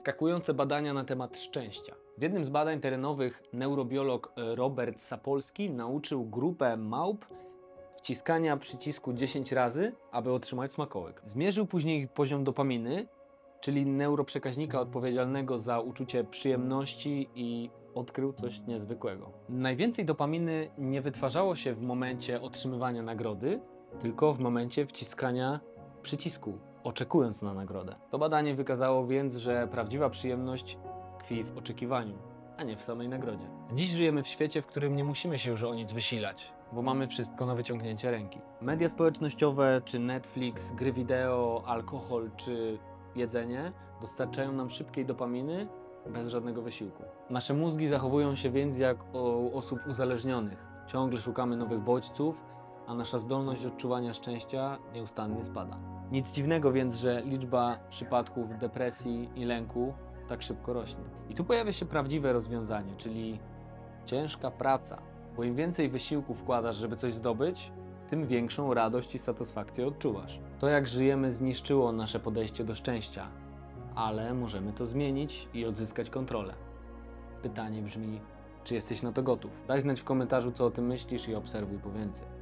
Skakujące badania na temat szczęścia. W jednym z badań terenowych neurobiolog e, Robert Sapolski nauczył grupę małp wciskania przycisku 10 razy, aby otrzymać smakołyk. Zmierzył później poziom dopaminy, czyli neuroprzekaźnika odpowiedzialnego za uczucie przyjemności i odkrył coś niezwykłego. Najwięcej dopaminy nie wytwarzało się w momencie otrzymywania nagrody, tylko w momencie wciskania przycisku, oczekując na nagrodę. To badanie wykazało więc, że prawdziwa przyjemność tkwi w oczekiwaniu, a nie w samej nagrodzie. Dziś żyjemy w świecie, w którym nie musimy się już o nic wysilać, bo mamy wszystko na wyciągnięcie ręki. Media społecznościowe, czy Netflix, gry wideo, alkohol, czy jedzenie dostarczają nam szybkiej dopaminy bez żadnego wysiłku. Nasze mózgi zachowują się więc jak u osób uzależnionych. Ciągle szukamy nowych bodźców, a nasza zdolność odczuwania szczęścia nieustannie spada. Nic dziwnego więc, że liczba przypadków depresji i lęku tak szybko rośnie. I tu pojawia się prawdziwe rozwiązanie, czyli ciężka praca. Bo im więcej wysiłku wkładasz, żeby coś zdobyć, tym większą radość i satysfakcję odczuwasz. To, jak żyjemy, zniszczyło nasze podejście do szczęścia, ale możemy to zmienić i odzyskać kontrolę. Pytanie brzmi, czy jesteś na to gotów? Daj znać w komentarzu, co o tym myślisz i obserwuj po więcej.